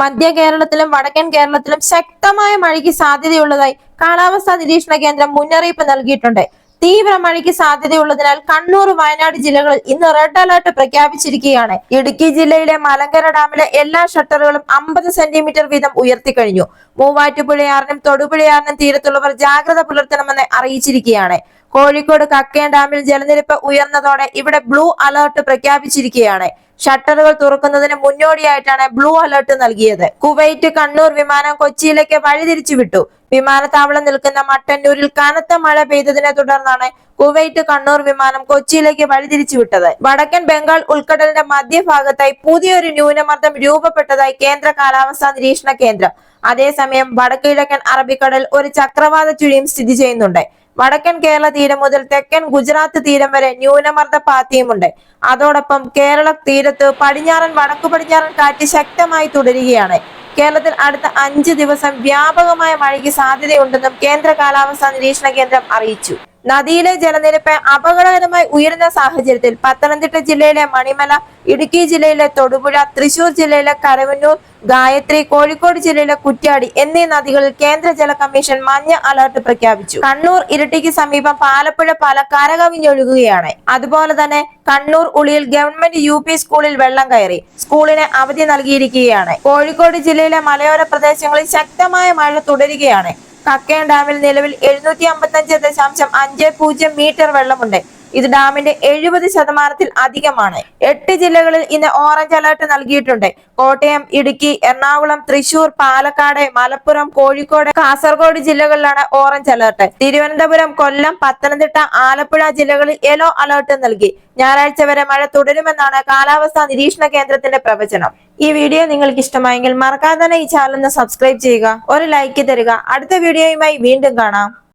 മധ്യ കേരളത്തിലും വടക്കൻ കേരളത്തിലും ശക്തമായ മഴയ്ക്ക് സാധ്യതയുള്ളതായി കാലാവസ്ഥാ നിരീക്ഷണ കേന്ദ്രം മുന്നറിയിപ്പ് നൽകിയിട്ടുണ്ട്. തീവ്ര മഴയ്ക്ക് സാധ്യതയുള്ളതിനാൽ കണ്ണൂർ വയനാട് ജില്ലകളിൽ ഇന്ന് റെഡ് അലർട്ട് പ്രഖ്യാപിച്ചിരിക്കുകയാണ്. ഇടുക്കി ജില്ലയിലെ മലങ്കര ഡാമിലെ എല്ലാ ഷട്ടറുകളും അമ്പത് സെന്റിമീറ്റർ വീതം ഉയർത്തിക്കഴിഞ്ഞു. മൂവാറ്റുപുഴയാറിനും തൊടുപുഴയാറിനും തീരത്തുള്ളവർ ജാഗ്രത പുലർത്തണമെന്ന് അറിയിച്ചിരിക്കുകയാണ്. കോഴിക്കോട് കക്കയം ഡാമിൽ ജലനിരപ്പ് ഉയർന്നതോടെ ഇവിടെ ബ്ലൂ അലർട്ട് പ്രഖ്യാപിച്ചിരിക്കുകയാണ്. ഷട്ടറുകൾ തുറക്കുന്നതിന് മുന്നോടിയായിട്ടാണ് ബ്ലൂ അലർട്ട് നൽകിയത്. കുവൈറ്റ് കണ്ണൂർ വിമാനം കൊച്ചിയിലേക്ക് വഴിതിരിച്ചു വിട്ടു വിമാനത്താവളം നിൽക്കുന്ന മട്ടന്നൂരിൽ കനത്ത മഴ പെയ്തതിനെ തുടർന്നാണ് കുവൈറ്റ് കണ്ണൂർ വിമാനം കൊച്ചിയിലേക്ക് വഴിതിരിച്ചു വിട്ടത് വടക്കൻ ബംഗാൾ ഉൾക്കടലിന്റെ മധ്യഭാഗത്തായി പുതിയൊരു ന്യൂനമർദ്ദം രൂപപ്പെട്ടതായി കേന്ദ്ര കാലാവസ്ഥാ നിരീക്ഷണ കേന്ദ്രം. അതേസമയം വടക്കു കിഴക്കൻ അറബിക്കടൽ ഒരു ചക്രവാത ചുഴിയും സ്ഥിതി ചെയ്യുന്നുണ്ട്. വടക്കൻ കേരള തീരം മുതൽ തെക്കൻ ഗുജറാത്ത് തീരം വരെ ന്യൂനമർദ്ദ പാത്തിയുമുണ്ട് അതോടൊപ്പം കേരള തീരത്ത് പടിഞ്ഞാറൻ വടക്കു പടിഞ്ഞാറൻ കാറ്റ് ശക്തമായി തുടരുകയാണ്. കേരളത്തിൽ അടുത്ത അഞ്ച് ദിവസം വ്യാപകമായ മഴയ്ക്ക് സാധ്യതയുണ്ടെന്നും കേന്ദ്ര കാലാവസ്ഥാ നിരീക്ഷണ കേന്ദ്രം അറിയിച്ചു. നദിയിലെ ജലനിരപ്പ് അപകടകരമായി ഉയരുന്ന സാഹചര്യത്തിൽ പത്തനംതിട്ട ജില്ലയിലെ മണിമല ഇടുക്കി ജില്ലയിലെ തൊടുപുഴ തൃശൂർ ജില്ലയിലെ കരവന്നൂർ ഗായത്രി കോഴിക്കോട് ജില്ലയിലെ കുറ്റ്യാടി എന്നീ നദികളിൽ കേന്ദ്ര ജല കമ്മീഷൻ മഞ്ഞ അലർട്ട് പ്രഖ്യാപിച്ചു. കണ്ണൂർ ഇരട്ടിക്ക് സമീപം പാലപ്പുഴ പാല കരകവിഞ്ഞൊഴുകുകയാണ് അതുപോലെ തന്നെ കണ്ണൂർ ഉളിയിൽ ഗവൺമെന്റ് യു സ്കൂളിൽ വെള്ളം കയറി. സ്കൂളിന് അവധി നൽകിയിരിക്കുകയാണ്. കോഴിക്കോട് ജില്ലയിലെ മലയോര പ്രദേശങ്ങളിൽ ശക്തമായ മഴ തുടരുകയാണ്. കക്കയം ഡാമിൽ നിലവിൽ എഴുന്നൂറ്റി അമ്പത്തി അഞ്ച് ദശാംശം അഞ്ച് പൂജ്യം മീറ്റർ വെള്ളമുണ്ട്. ഇത് ഡാമിന്റെ എഴുപത് ശതമാനത്തിൽ അധികമാണ്. എട്ട് ജില്ലകളിൽ ഇന്ന് ഓറഞ്ച് അലർട്ട് നൽകിയിട്ടുണ്ട്. കോട്ടയം ഇടുക്കി എറണാകുളം തൃശൂർ പാലക്കാട് മലപ്പുറം കോഴിക്കോട് കാസർഗോഡ് ജില്ലകളിലാണ് ഓറഞ്ച് അലർട്ട്. തിരുവനന്തപുരം കൊല്ലം പത്തനംതിട്ട ആലപ്പുഴ ജില്ലകളിൽ യെല്ലോ അലർട്ട് നൽകി. ഞായറാഴ്ച വരെ മഴ തുടരുമെന്നാണ് കാലാവസ്ഥാ നിരീക്ഷണ കേന്ദ്രത്തിന്റെ പ്രവചനം. ഈ വീഡിയോ നിങ്ങൾക്ക് ഇഷ്ടമായെങ്കിൽ മറക്കാതെ തന്നെ ഈ ചാനൽ സബ്സ്ക്രൈബ് ചെയ്യുക ഒരു ലൈക്ക് തരിക. അടുത്ത വീഡിയോയുമായി വീണ്ടും കാണാം.